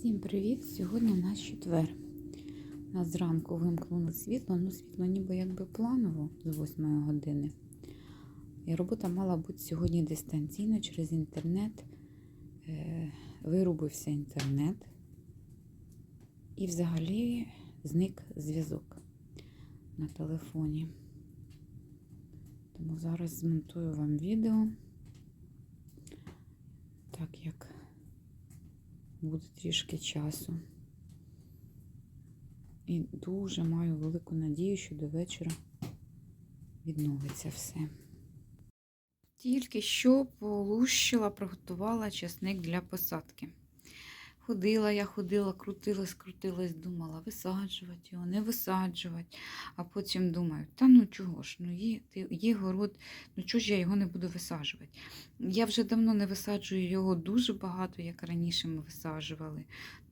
Всім привіт! Сьогодні у нас четвер. У нас зранку вимкнуло світло, ну світло ніби якби планово з 8 години. І робота мала бути сьогодні дистанційно через інтернет. Е, Вирубився інтернет. І взагалі зник зв'язок на телефоні. Тому зараз змонтую вам відео. Так як буде трішки часу. І дуже маю велику надію, що до вечора відновиться все. Тільки що полущила, приготувала часник для посадки. Ходила, я ходила, крутилась, крутилась, думала, висаджувати його, не висаджувати. А потім думаю, та ну чого ж, ну є, є город, ну чого ж я його не буду висаджувати. Я вже давно не висаджую його дуже багато, як раніше ми висаджували,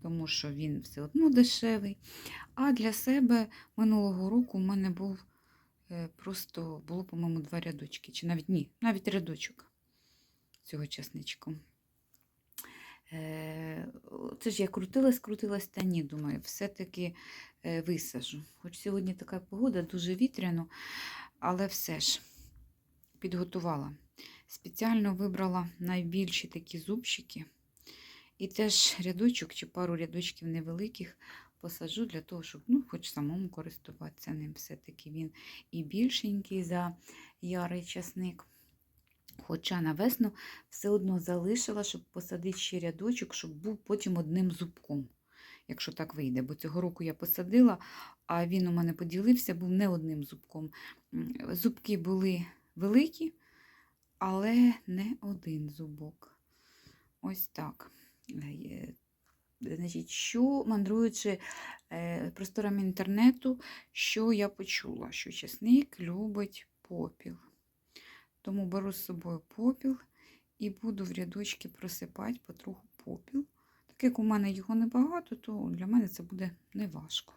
тому що він все одно дешевий. А для себе минулого року в мене був е, просто було, по-моєму, два рядочки, чи навіть ні, навіть рядочок цього часничку. Е, Це ж я крутилась, крутилась, та ні, думаю, все-таки е, висажу. Хоч сьогодні така погода, дуже вітряно, але все ж підготувала. Спеціально вибрала найбільші такі зубчики. І теж рядочок чи пару рядочків невеликих посаджу для того, щоб ну, хоч самому користуватися ним. Все-таки він і більшенький за ярий часник. Хоча на весну все одно залишила, щоб посадити ще рядочок, щоб був потім одним зубком, якщо так вийде. Бо цього року я посадила, а він у мене поділився, був не одним зубком. Зубки були великі, але не один зубок. Ось так. Е, Значить, що мандруючи е, просторами інтернету, що я почула, що часник любить попіл. Тому беру з собою попіл і буду в рядочки просипати потроху попіл. Так як у мене його небагато, то для мене це буде неважко.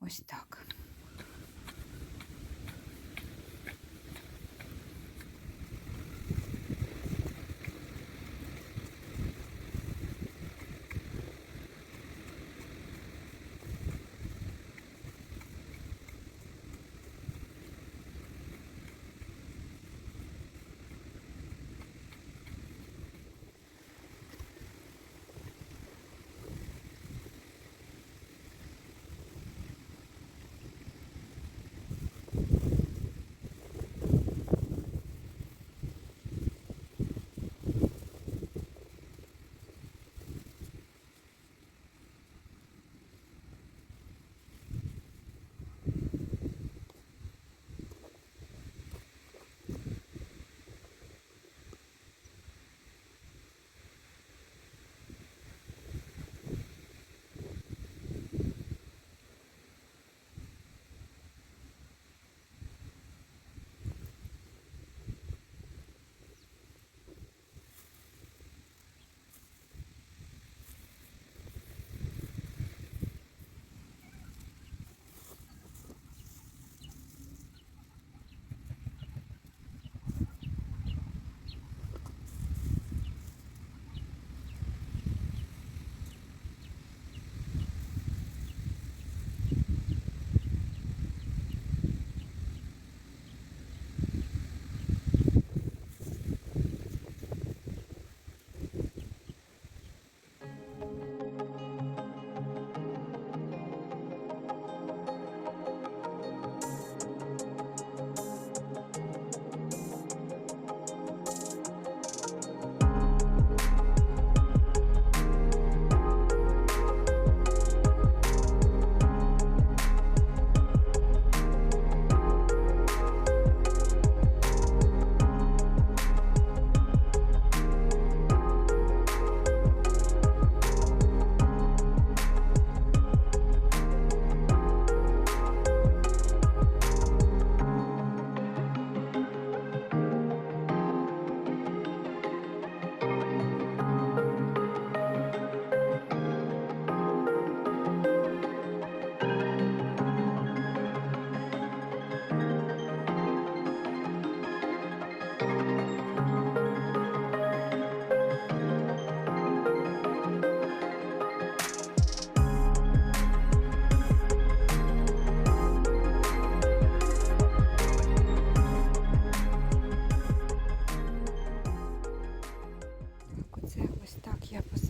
Ось так.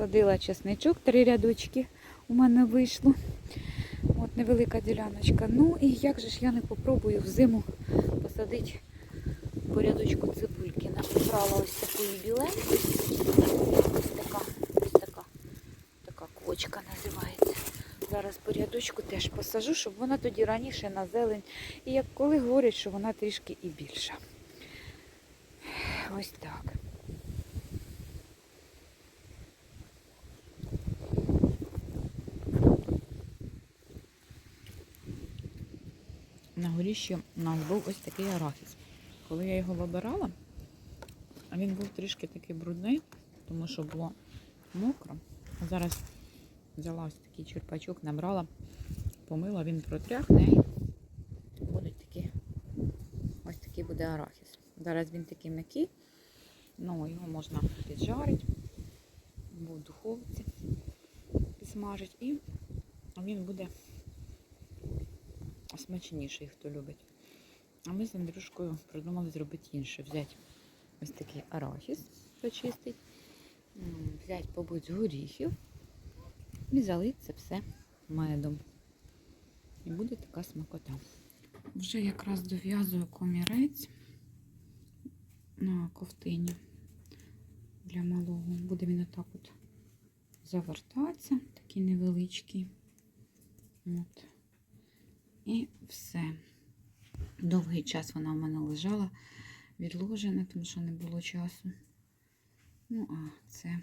Посадила чесничок, три рядочки у мене вийшло. От невелика діляночка. Ну і як же ж я не попробую взиму посадити по рядочку цибульки. Набрала ось такої біленької. Ось така, ось така, така квочка називається. Зараз по рядочку теж посажу, щоб вона тоді раніше на зелень. І як коли говорять, що вона трішки і більша. Ось так. На горіщі у нас був ось такий арахіс. Коли я його вибирала, він був трішки такий брудний, тому що було мокро. А зараз взяла ось такий черпачок, набрала, помила, він протряхне і такі, ось такий буде арахіс. Зараз він такий м'який, ну його можна піджарити, в духовці підсмажити, і він буде смачніший, хто любить. А ми з Андрюшкою придумали зробити інше. Взяти ось такий арахіс почистить, взяти, побудь, горіхів і залити це все медом. І буде така смакота. Вже якраз дов'язую комірець на ковтині для малого. Буде він отак от завертатися, такий невеличкий. От. І все. Довгий час вона в мене лежала відложена, тому що не було часу. Ну, а це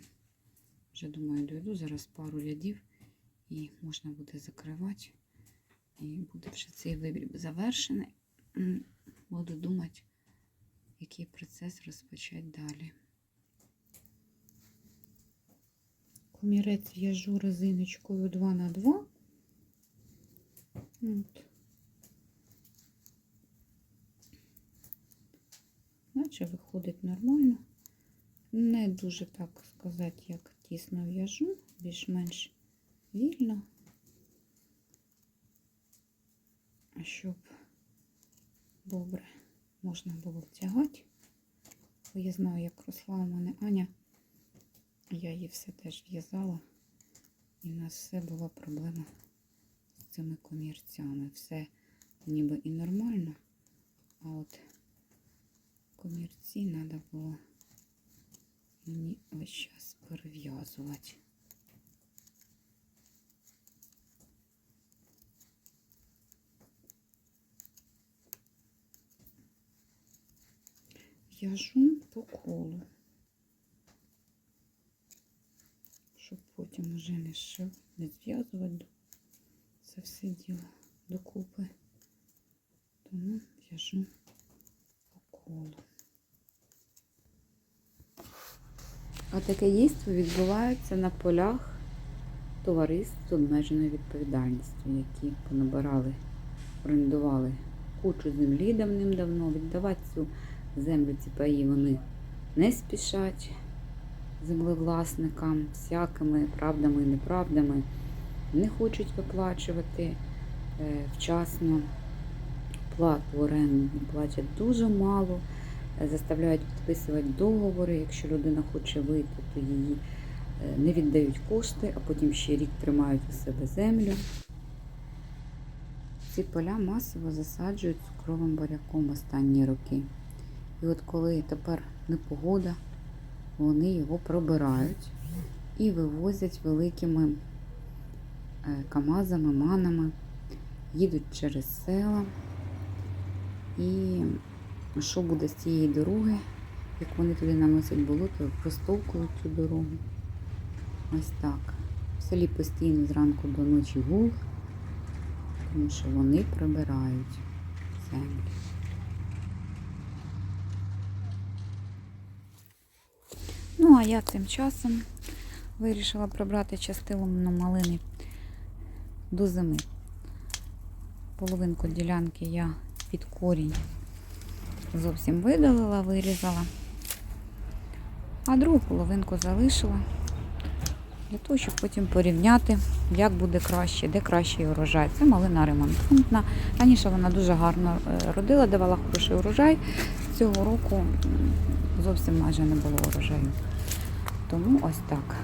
вже, думаю, дойду зараз пару рядів і можна буде закривати. І буде вже цей вибір завершений. Буду думати, який процес розпочати далі. Комірець в'яжу резиночкою 2 на 2 От. Наче виходить нормально. Не дуже, так сказати, як тісно в'яжу, більш-менш вільно. Щоб добре можна було втягати. Бо я знаю, як росла у мене Аня. Я її все теж в'язала. І в нас все була проблема з цими комірцями. Все ніби і нормально. А от комірці треба було мені весь час перев'язувати. В'яжу по колу, щоб потім уже не шив, не зв'язувати це все діло докупи. Тому в'яжу по колу. Отаке дійство відбувається на полях товариств з обмеженою відповідальністю, які понабирали, орендували кучу землі давним-давно. Віддавати цю землю, ці паї вони не спішать землевласникам всякими правдами і неправдами. Не хочуть виплачувати е, вчасно плату оренду, платять дуже мало заставляють підписувати договори. Якщо людина хоче вийти, то її е, не віддають кошти, а потім ще рік тримають у себе землю. Ці поля масово засаджують цукровим буряком останні роки. І от коли тепер непогода, вони його пробирають і вивозять великими е, камазами, манами, їдуть через села. І що буде з цієї дороги, як вони туди наносять болото, простовкують цю дорогу. Ось так. В селі постійно зранку до ночі гул, тому що вони прибирають землю. Ну, а я тим часом вирішила прибрати частину малини до зими. Половинку ділянки я під корінь зовсім видалила, вирізала, а другу половинку залишила для того, щоб потім порівняти, як буде краще, де кращий урожай. Це малина ремонтантна. Раніше вона дуже гарно е, родила, давала хороший урожай. Цього року зовсім майже не було урожаю. Тому ось так.